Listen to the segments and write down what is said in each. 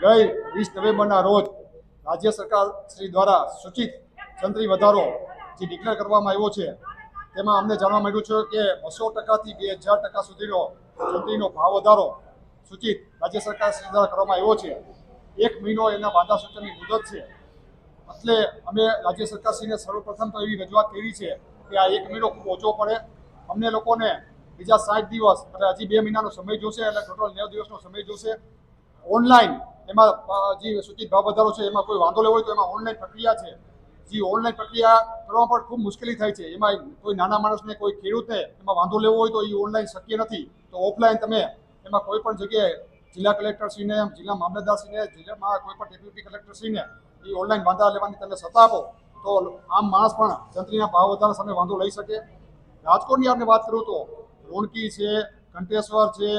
ગઈ વીસ નવેમ્બરના રોજ રાજ્ય સરકાર શ્રી દ્વારા સૂચિત જંત્રી વધારો જે ડિક્લેર કરવામાં આવ્યો છે, તેમાં અમને જાણવા મળ્યું છે કે બસો ટકાથી બે હજાર ટકા સુધીનો જંત્રીનો ભાવ વધારો સૂચિત રાજ્ય સરકાર શ્રી દ્વારા કરવામાં આવ્યો છે. એક મહિનો એના વાંધા સૂચનની મુદત છે. એટલે અમે રાજ્ય સરકારશ્રીને સર્વપ્રથમ તો એવી રજૂઆત કરી છે કે આ એક મહિનો ખૂબ ઓછો પડે. અમને લોકોને બીજા સાઠ દિવસ, એટલે હજી બે મહિનાનો સમય જોશે એટલે ટોટલ નેવ દિવસનો સમય જોશે. ઓનલાઈન એમાં જે સૂચિત ભાવ વધારો છે, એમાં કોઈ વાંધો લેવો હોય તો એમાં ઓનલાઈન પ્રક્રિયા છે. જે ઓનલાઈન પ્રક્રિયા કરવામાં પણ ખૂબ મુશ્કેલી થાય છે. એમાં કોઈ નાના માણસને કોઈ ખેડૂતને એમાં વાંધો લેવો હોય તો એ ઓનલાઈન શક્ય નથી. તો ઓફલાઈન તમે એમાં કોઈ પણ જગ્યાએ જિલ્લા કલેક્ટરશ્રીને, જિલ્લા મામલતદારશ્રીને, જિલ્લામાં કોઈ પણ ડેપ્યુટી કલેક્ટરશ્રીને એ ઓનલાઈન વાંધા લેવાની તમે સત્તા આપો, તો આમ માણસ પણ જંત્રીના ભાવ વધારા સામે વાંધો લઈ શકે. રાજકોટની આપણે વાત કરું તો રોણકી છે, કંટેશ્વર છે,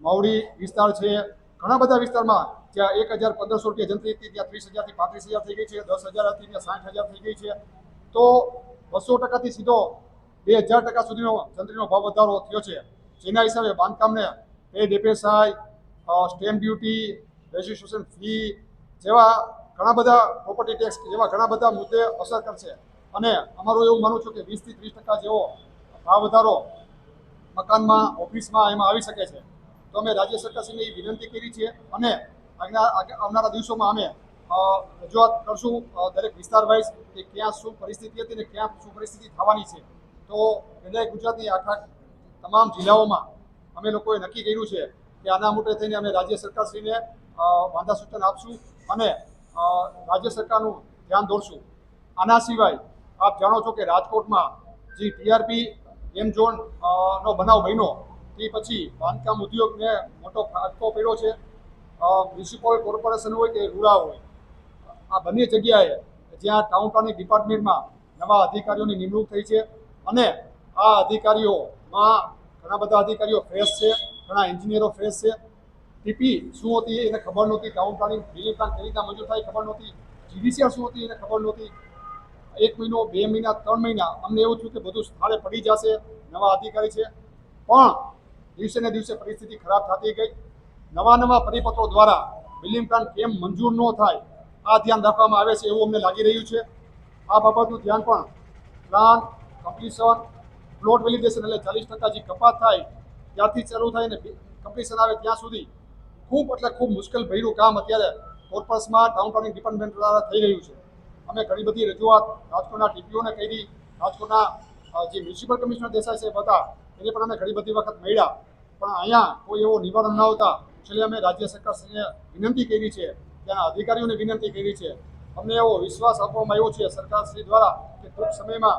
મવડી વિસ્તાર છે. ઘણા બધા વિસ્તારમાં જ્યાં એક હજાર પંદરસો રૂપિયા જંત્રી હતી, ત્યાં ત્રીસ હજારથી પાંત્રીસ હજાર થઈ ગઈ છે, દસ હજાર હતી, ત્યાં સાઠ હજાર થઈ ગઈ છે. તો બસો ટકાથી સીધો બે હજાર ટકા સુધીનો જંત્રીનો ભાવ વધારો થયો છે. જેના હિસાબે બાંધકામને એ ડેપેસાઈ સ્ટેમ્પ ડ્યુટી રજિસ્ટ્રેશન ફી જેવા ઘણા બધા પ્રોપર્ટી ટેક્સ જેવા ઘણા બધા મુદ્દે અસર કરશે. અને અમારું એવું માનવું છું કે વીસથી ત્રીસ ટકા જેવો ભાવ વધારો મકાનમાં, ઓફિસમાં એમાં આવી શકે છે. તો અમે રાજ્ય સરકારશ્રીને એ વિનંતી કરી છે અને આવનારા દિવસોમાં અમે રજૂઆત કરશું દરેક વિસ્તાર વાઇઝ કે ક્યાં શું પરિસ્થિતિ હતી અને ક્યાં શું પરિસ્થિતિ થવાની છે. તો વિનાયક ગુજરાતની આખા તમામ જિલ્લાઓમાં અમે લોકોએ નક્કી કર્યું છે કે આના મોટે થઈને અમે રાજ્ય સરકારશ્રીને વાંધા સૂચન આપશું અને રાજ્ય સરકારનું ધ્યાન દોરશું. આના સિવાય આપ જાણો છો કે રાજકોટમાં જે ટીઆરપી, એમ ઝોન નો બનાવ બન્યો, તે પછી બાંધકામ ઉદ્યોગને મોટો ફાટકો પડ્યો છે. મ્યુનિસિપલ કોર્પોરેશન હોય કે રૂડા હોય, આ બંને જગ્યાએ જ્યાં ટાઉન પ્લાનિંગ ડિપાર્ટમેન્ટમાં નવા અધિકારીઓની નિમણૂક થઈ છે અને આ અધિકારીઓમાં ઘણા બધા અધિકારીઓ ફ્રેશ છે, ઘણા એન્જિનિયરો ફ્રેશ છે. ટીપી શું હતી એને ખબર નહોતી ટાઉન પ્લાનિંગ બિલ્ડિંગ પ્લાન કઈ રીતના મંજૂર થાય ખબર નહોતી જીડીસીઆર શું હતી એને ખબર નહોતી. એક મહિનો, બે મહિના, ત્રણ મહિના અમને એવું થયું કે બધું સ્થળે પડી જશે, નવા અધિકારી છે. પણ દિવસે ને દિવસે પરિસ્થિતિ ખરાબ થતી ગઈ. નવા નવા પરિપત્રો દ્વારા બિલ્ડિંગ પ્લાન કેમ મંજૂર ન થાય, આ ધ્યાન રાખવામાં આવે છે એવું અમને લાગી રહ્યું છે. આ બાબતનું ધ્યાન પણ પ્લાન કમ્પ્લીશન પ્લોટ વેલિડેશન એટલે ચાલીસ ટકા જે કપાત થાય ત્યાંથી ચાલુ થાય ને કમ્પ્લીશન આવે ત્યાં સુધી ખૂબ એટલે ખૂબ મુશ્કેલ ભર્યું કામ અત્યારે કોર્પસમાં ટાઉન પ્લાનિંગ ડિપાર્ટમેન્ટ દ્વારા થઈ રહ્યું છે. અમે ઘણી બધી રજૂઆત રાજકોટના ટીપીઓને કરી, રાજકોટના જે મ્યુનિસિપલ કમિશનર દેસાઈ સાહેબ હતા, એને પણ અમે ઘણી બધી વખત મળ્યા. પણ અહીંયા કોઈ એવો નિવારણ ન આવતા. છેલ્લે અમે રાજ્ય સરકારશ્રીને વિનંતી કરી છે, ત્યાંના અધિકારીઓને વિનંતી કરી છે. અમને એવો વિશ્વાસ આપવામાં આવ્યો છે સરકારશ્રી દ્વારા કે ટૂંક સમયમાં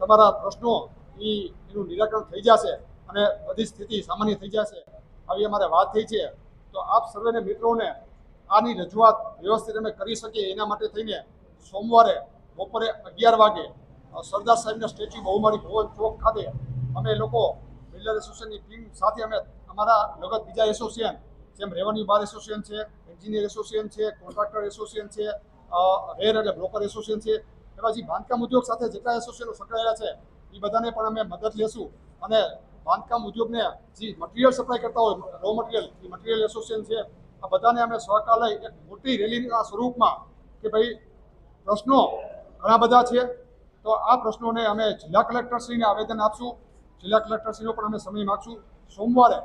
તમારા પ્રશ્નો એ એનું નિરાકરણ થઈ જશે અને બધી સ્થિતિ સામાન્ય થઈ જશે. આવી અમારે વાત થઈ છે. તો આપ સર્વેને મિત્રોને આની રજૂઆત વ્યવસ્થિત અમે કરી શકીએ એના માટે થઈને સોમવારે બપોરે અગિયાર વાગે સરદાર સાહેબના સ્ટેચ્યુ બહુમાળી ભવન ચોક ખાતે અમે લોકો બિલ્ડર એસોસિએશનની ટીમ સાથે અમે અમારા લગત બીજા એસોસિએશન, જેમ રેવન્યુ બાર એસોસિએશન છે, એન્જિનિયર એસોસિએશન છે, કોન્ટ્રાક્ટર એસોસિએશન છે રેર એટલે બ્રોકર એસોસિએશન છે, એવા જે બાંધકામ ઉદ્યોગ સાથે જેટલા એસોસિએશનો સંકળાયેલા છે, એ બધાને પણ અમે મદદ લેશું. અને બાંધકામ ઉદ્યોગને જે મટીરિયલ સપ્લાય કરતા હોય રો મટીરિયલ એ મટીરિયલ એસોસિએશન છે, આ બધાને અમે સહકાર લઈ એક મોટી રેલીના સ્વરૂપમાં કે ભાઈ પ્રશ્નો ઘણા બધા છે, તો આ પ્રશ્નોને અમે જિલ્લા કલેક્ટરશ્રીને આવેદન આપશું. જિલ્લા કલેક્ટરશ્રીનો પણ અમે સમય માગશું. સોમવારે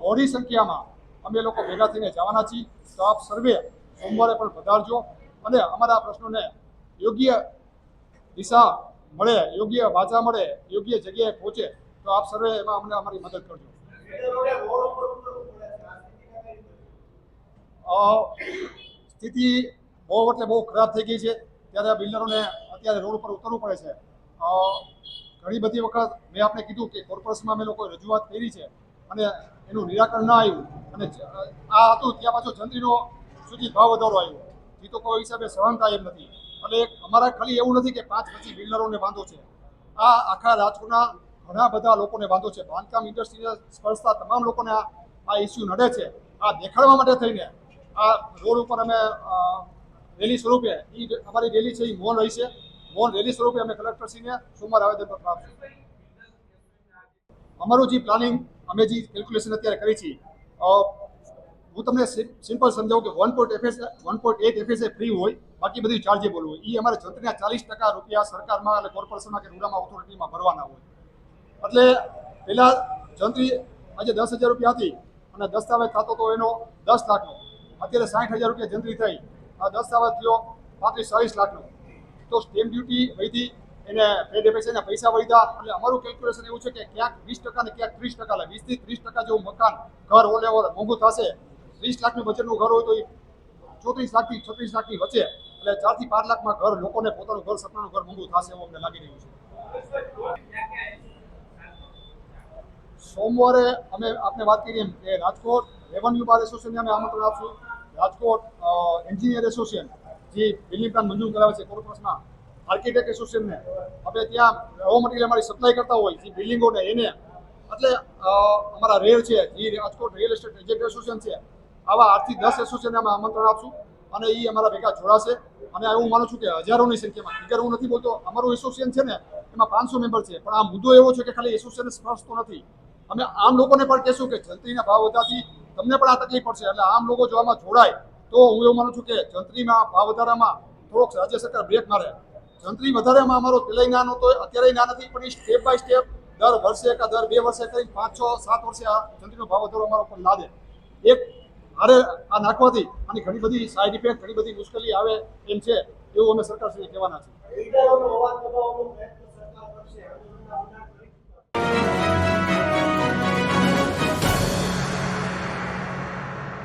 મોડી સંખ્યામાં અમે લોકો ભેગા થઈને જવાના છીએ. તો આપ સર્વે સોમવારે પણ પધારજો અને અમારા પ્રશ્નોને યોગ્ય દિશા મળે, યોગ્ય વાચા મળે, યોગ્ય જગ્યાએ પહોંચે, તો આપ સર્વે એમાં અમને અમારી મદદ કરજો. સ્થિતિ બહુ એટલે બહુ ખરાબ થઈ ગઈ છે. ત્યારે બિલ્ડરોને અત્યારે રોડ ઉપર ઉતરવું પડે છે. ઘણી બધી વખત મેં આપને કીધું કે કોર્પોરેશનમાં અમે લોકોએ રજૂઆત કરી છે. અને એનું નિરાકરણ ના આવ્યું. અને આ હતું, ત્યાં પાછો જંત્રીનો સુધી ભાવ વધારો આવ્યો. એ તો કોઈ હિસાબે સહન થાય એમ નથી. એટલે અમારા ખાલી એવું નથી કે પાંચ પછી બિલ્ડરોને વાંધો છે. આ આખા રાજકોટના ઘણા બધા લોકોને વાંધો છે. બાંધકામ ઇન્ડસ્ટ્રીને સ્પર્શતા તમામ લોકોને આ ઇસ્યુ નડે છે. આ દેખાડવા માટે થઈને, આ રોડ ઉપર અમે રેલી સ્વરૂપે એ અમારી રેલી છે એ મૌન રહી છે. મૌન રેલી સ્વરૂપે અમે કલેક્ટરશ્રીને સોમવાર આવેદનપત્ર આપશું. અમારું જે પ્લાનિંગ અમે જે કેલ્ક્યુલેશન અત્યારે કરી છે હું તમને સિમ્પલ સમજાવું કે one point FS one point eight FS free હોય, બાકી બધી ચાર્જેબલ હોય. એ અમારે જંત્રીના ચાલીસ ટકા રૂપિયા સરકારમાં એટલે કોર્પોરેશનમાં કે રૂરામાં ઓથોરિટીમાં ભરવાના હોય. એટલે પહેલાં જંત્રી આજે દસ હજાર રૂપિયા હતી અને દસ્તાવેજ થતો તો એનો દસ લાખનો. અત્યારે સાઠ હજાર રૂપિયા જંત્રી થઈ. આ દસ્તાવેજ થયો પાંત્રીસ ચાલીસ લાખનો. તો સ્ટેમ્પ ડ્યુટી વધી એને પેડે પૈસાના પૈસા વળ્યા. એટલે અમારું કેલ્ક્યુલેશન એવું છે કે ક્યાંક વીસ ટકા ને ક્યાંક ત્રીસ ટકા વીસથી ત્રીસ ટકા જેવું મકાન ઘર ઓલે ઓલે મોંઘું થશે. ત્રીસ લાખનું બજેટનું ઘર હોય તો એ ચોત્રીસ લાખથી છત્રીસ લાખની વચ્ચે. એટલે ચારથી પાંચ લાખમાં ઘર લોકોને પોતાનું ઘર, સપનાનું ઘર મોંઘું થશે એવું અમને લાગી રહ્યું છે. સોમવારે અમે આપને વાત કરી એમ કે રાજકોટ રેવન્યુ બાર એસોસિએશનને અમે આમંત્રણ આપશું. રાજકોટ એન્જિનિયર એસોસિએશન જે બિલ્ડિંગ પ્લાન મંજૂર કરાવે છે કોર્પોરેશનના આર્કિટેક્ટ એસોસિએશનને આપણે ત્યાં રો મટીરિયલ અમારી સપ્લાય કરતા હોય, જે બિલ્ડિંગોને, એને. એટલે અમારા રેર છે, જે Rajkot real estate agent association છે, આવા આઠથી દસ એસોસિએશનને અમે આમંત્રણ આપશું. અને એ અમારા ભેગા જોડાશે. અને હું માનું છું કે હજારોની સંખ્યામાં ફિગર હું નથી બોલતો, અમારું એસોસિએશન છે ને, એમાં પાંચસો મેમ્બર છે. પણ આ મુદ્દો એવો છે કે ખાલી એસોસિએશન સ્પર્શતો નથી. અમે આમ લોકોને પણ કહેશું કે જંત્રીના ભાવ વધવાથી તમને પણ આ તકલીફ પડશે. એટલે આમ લોકો જો આમાં જોડાય, તો હું એવું માનું છું કે જંત્રીમાં ભાવ વધારામાં થોડોક રાજ્ય સરકાર બ્રેક મારે. જંત્રી વધારેમાં અમારો પેલાય ના નહોતો અત્યારે ના નથી, પણ એ સ્ટેપ બાય સ્ટેપ દર વર્ષે કે દર બે વર્ષે કરી પાંચ, છ, સાત વર્ષે આ જંત્રીનો ભાવ વધારો અમારા ઉપર લાદે એક, હારે આ નાખવાથી આની ઘણી બધી સાઈડ ઇફેક્ટ ઘણી બધી મુશ્કેલી આવે એમ છે, એવું અમે સરકાર કહેવાના છે